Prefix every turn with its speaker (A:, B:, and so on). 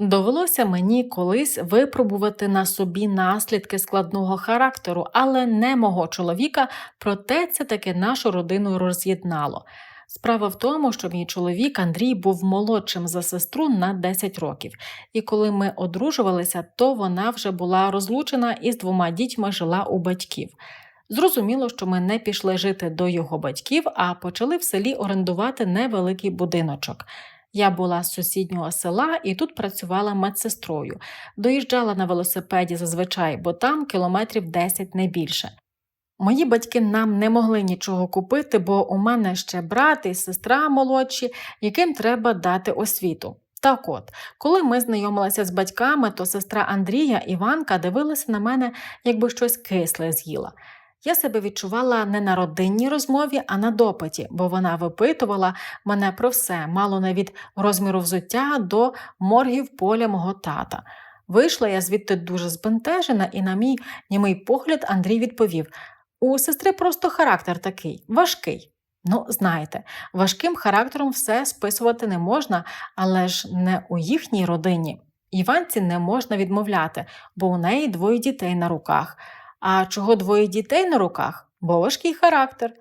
A: Довелося мені колись випробувати на собі наслідки складного характеру, але не мого чоловіка, проте це таки нашу родину роз'єднало. Справа в тому, що мій чоловік Андрій був молодшим за сестру на 10 років, і коли ми одружувалися, то вона вже була розлучена і з двома дітьми жила у батьків. Зрозуміло, що ми не пішли жити до його батьків, а почали в селі орендувати невеликий будиночок. Я була з сусіднього села і тут працювала медсестрою. Доїжджала на велосипеді зазвичай, бо там кілометрів 10 не більше. Мої батьки нам не могли нічого купити, бо у мене ще брат і сестра молодші, яким треба дати освіту. Так от, коли ми знайомилися з батьками, то сестра Андрія Іванка дивилася на мене, якби щось кисле з'їла. Я себе відчувала не на родинній розмові, а на допиті, бо вона випитувала мене про все, мало не від розміру взуття до моргів поля мого тата. Вийшла я звідти дуже збентежена, і, на мій німий погляд, Андрій відповів: у сестри просто характер такий, важкий. Ну, знаєте, важким характером все списувати не можна, але ж не у їхній родині. Іванці не можна відмовляти, бо у неї двоє дітей на руках. А чого двоє дітей на руках? Бо важкий характер.